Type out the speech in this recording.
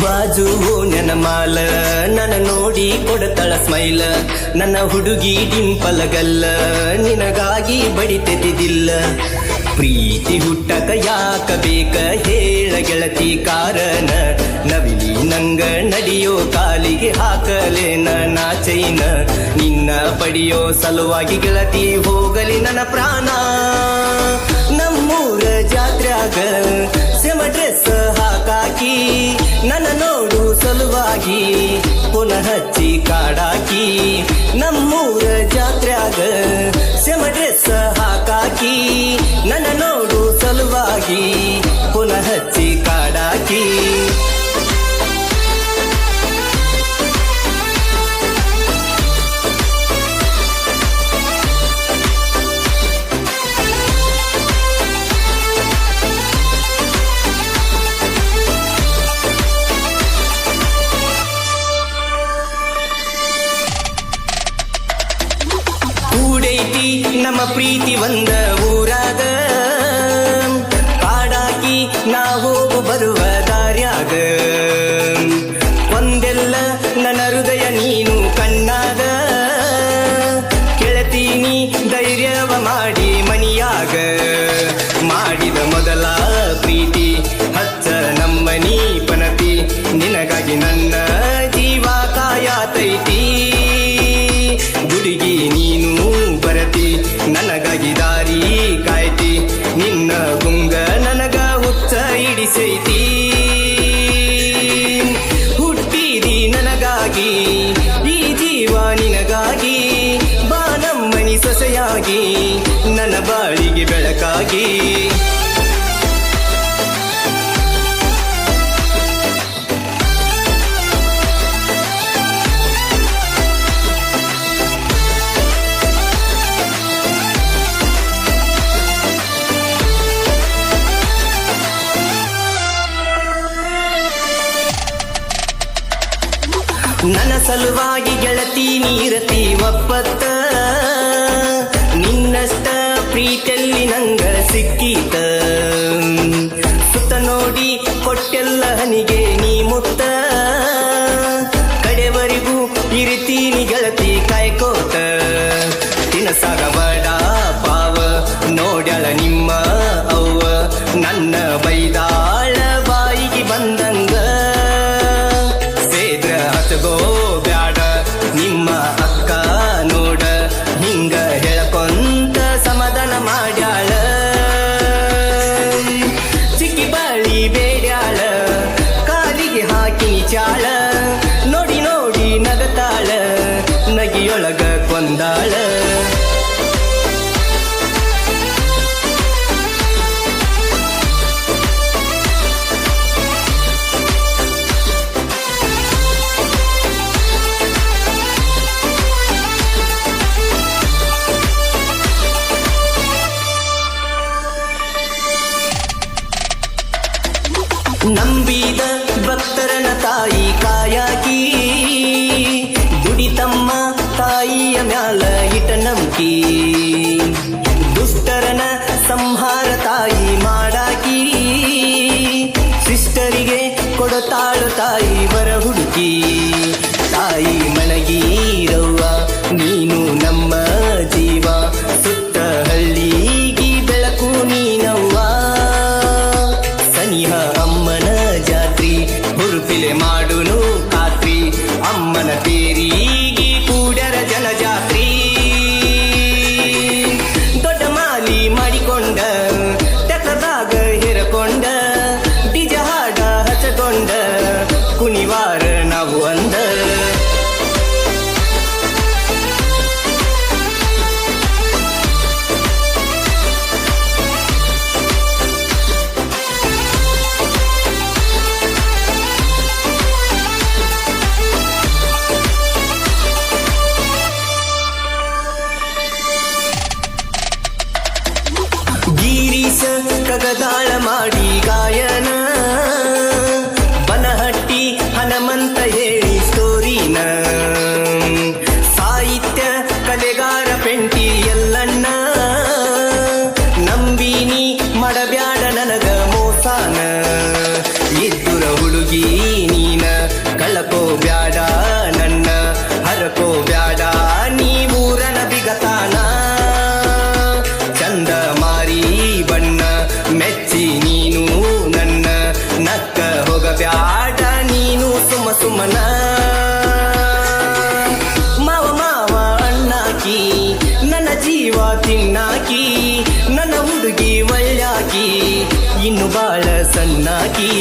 ಬಾಜು ನನ್ನ ಮಾಲ, ನನ್ನ ನೋಡಿ ಕೊಡತಳ ಸ್ಮೈಲ. ನನ್ನ ಹುಡುಗಿ ಡಿಂಪಲ ಗಲ್ಲ ನಿನಗಾಗಿ ಬಡಿತೆದಿಲ್ಲ ಪ್ರೀತಿ ಹುಟ್ಟಕ ಯಾಕ ಬೇಕ ಹೇಳ ಗೆಳತಿ ಕಾರಣ ನವಿಲಿ ನಂಗ ನಡಿಯೋ ಕಾಲಿಗೆ ಹಾಕಲೇನ ನಾಚೈನ. ನಿನ್ನ ಪಡಿಯೋ ಸಲುವಾಗಿ ಗೆಳತಿ ಹೋಗಲಿ ನನ್ನ ಪ್ರಾಣ. ನಮ್ಮೂರ ಜಾತ್ರೆ ಸೆಮ ಡ್ರೆಸ್ ಹಾಕಾಕಿ, ನನ್ನ ನೋಡು ಸಲುವಾಗಿ ಪುನಃ ಹಚ್ಚಿ ಕಾಡಾಕಿ, ನಮ್ಮೂರ ಜಾತ್ರ್ಯಾಗ ಸೆಮ ಡ್ರೆಸ್ ಹಾಕಾಕಿ, ನನ್ನ ನೋಡು ಸಲುವಾಗಿ ಪ್ರೀತಿ ಬಂದ ಊರಾಗ ಕಾಡಾಕಿ ನಾವು ಹೋಗು ಬರುವ ದಾರ್ಯಾಗ ಒಂದೆಲ್ಲ ನನ್ನ ಹೃದಯ ನೀನು ಕಣ್ಣಾಗ ಕೆಳತೀನಿ ಧೈರ್ಯವ ಮಾಡಿ ಮನಿಯಾಗ ಮಾಡಿದ ಮೊದಲ ಪ್ರೀತಿ ಹಚ್ಚ ನಮ್ಮನಿ ಪನತಿ. ನಿನಗಾಗಿ ನನ್ನ ಹಿಡಿಸೈತಿ ಹುಟ್ಟಿದಿ ನನಗಾಗಿ ಈ ಜೀವ ನಿನಗಾಗಿ ಬಾನಮ್ಮನಿ ಸೊಸೆಯಾಗಿ ನನ್ನ ಬಾಳಿಗೆ ಬೆಳಕಾಗಿ. ನನ್ನ ಸಲುವಾಗಿ ಗೆಳತಿ ನೀರತಿ ಒಪ್ಪತ್ತ. ನಿನ್ನಷ್ಟ ಪ್ರೀತಿಯಲ್ಲಿ ನಂಗ ಸಿಕ್ಕೀತ. ಸುತ್ತ ನೋಡಿ ಕೊಟ್ಟೆಲ್ಲ ಹನಿಗೆ ನೀ ಮುತ್ತ. ಕಡೆವರೆಗೂ ಇರಿತೀನಿ ಗೆಳತಿ ಕಾಯ್ಕೋತ. ತಿನಸಾಗ ಬಡ ಪಾವ, ನೋಡ್ಯಾಳ ನಿಮ್ಮ ಅವ್ವ, ನನ್ನ ಬೈದಾಳ ನಗಿಯೊಳಗ ಕೊಂದಾಳ. ನಂಬಿದ ಭಕ್ತರನ ತಾಯಿ ಕಾಯಾಕಿ పాడును కాత్రి అమ్మన పేరి ಜೀವ ತಿನ್ನಾಕಿ ನನ್ನ ಹುಡುಗಿ ಒಳ್ಳಾಕಿ ಇನ್ನು ಬಾಳ ಸಣ್ಣಾಕಿ.